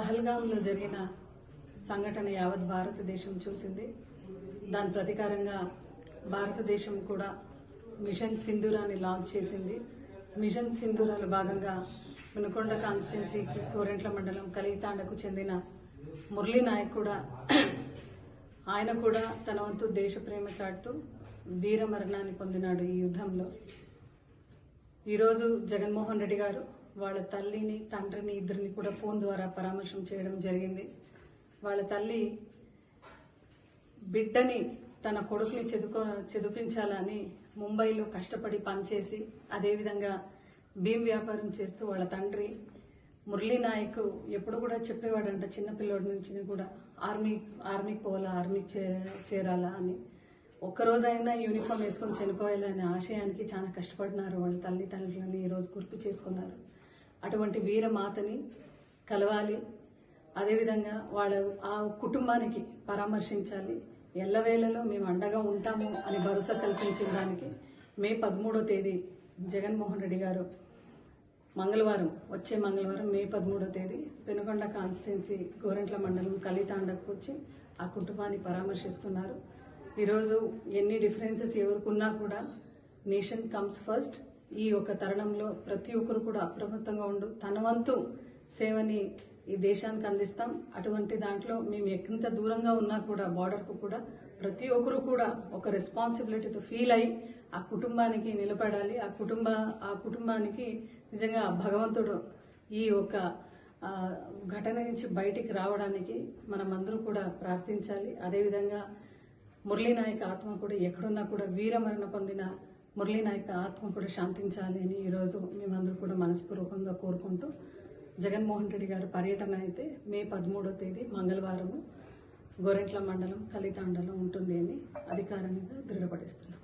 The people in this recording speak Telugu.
పహల్గాంలో జరిగిన సంఘటన యావత్ భారతదేశం చూసింది. దాని ప్రతీకారంగా భారతదేశం కూడా మిషన్ సింధూరాన్ని లాంచ్ చేసింది. మిషన్ సింధూరాలో భాగంగా మునకొండ కాన్స్టిట్యున్సీకి కోరెంట్ల మండలం కలితాండకు చెందిన మురళీ నాయక్ కూడా ఆయన కూడా తన వంతు దేశ ప్రేమ చాటుతూ వీర మరణాన్ని పొందినాడు ఈ యుద్ధంలో. ఈరోజు జగన్మోహన్ రెడ్డి గారు వాళ్ళ తల్లిని తండ్రిని ఇద్దరిని కూడా ఫోన్ ద్వారా పరామర్శం చేయడం జరిగింది. వాళ్ళ తల్లి బిడ్డని తన కొడుకుని చదువుకో చదివించాలని ముంబైలో కష్టపడి పనిచేసి అదేవిధంగా భీమ్ వ్యాపారం చేస్తూ వాళ్ళ తండ్రి మురళీ నాయక్ ఎప్పుడు కూడా చెప్పేవాడంట చిన్నపిల్లోడి నుంచి కూడా ఆర్మీ ఆర్మీకి పోవాలా ఆర్మీకి చే- చేరాలా అని. ఒక్కరోజైనా యూనిఫామ్ వేసుకొని చనిపోయాలనే ఆశయానికి చాలా కష్టపడినారు. వాళ్ళ తల్లిదండ్రులని ఈరోజు గుర్తు చేసుకున్నారు. అటువంటి వీరమాతని కలవాలి. అదేవిధంగా వాళ్ళ ఆ కుటుంబానికి పరామర్శించాలి. ఎల్లవేళలో మేము అండగా ఉంటాము అని భరోసా కల్పించిన దానికి మే పదమూడో తేదీ జగన్మోహన్ రెడ్డి గారు మంగళవారం వచ్చే మంగళవారం మే పదమూడో తేదీ పెనుకొండ కాన్స్టిట్యున్సీ గోరెంట్ల మండలం కలితాండకు వచ్చి ఆ కుటుంబాన్ని పరామర్శిస్తున్నారు. ఈరోజు ఎన్ని డిఫరెన్సెస్ ఎవరికున్నా కూడా నేషన్ కమ్స్ ఫస్ట్. ఈ ఒక తరుణంలో ప్రతి ఒక్కరు కూడా అప్రమత్తంగా ఉండు. తన వంతు సేవని ఈ దేశానికి అందిస్తాం. అటువంటి దాంట్లో మేము ఎంత దూరంగా ఉన్నా కూడా బార్డర్కు కూడా ప్రతి ఒక్కరు కూడా ఒక రెస్పాన్సిబిలిటీతో ఫీల్ అయ్యి ఆ కుటుంబానికి నిలబడాలి. ఆ కుటుంబ ఆ కుటుంబానికి నిజంగా భగవంతుడు ఈ ఒక ఘటన నుంచి బయటికి రావడానికి మనమందరూ కూడా ప్రార్థించాలి. అదేవిధంగా మురళీనాయక్ ఆత్మ కూడా ఎక్కడున్నా కూడా వీరమరణ పొందిన మురళీనాయక్ ఆత్మ కూడా శాంతించాలి అని ఈరోజు మేమందరూ కూడా మనస్పూర్వకంగా కోరుకుంటూ జగన్మోహన్ రెడ్డి గారి పర్యటన అయితే మే పదమూడో తేదీ మంగళవారము గోరెంట్ల మండలం కలితాండలో ఉంటుంది అని అధికారికంగా దృఢపడిస్తున్నాం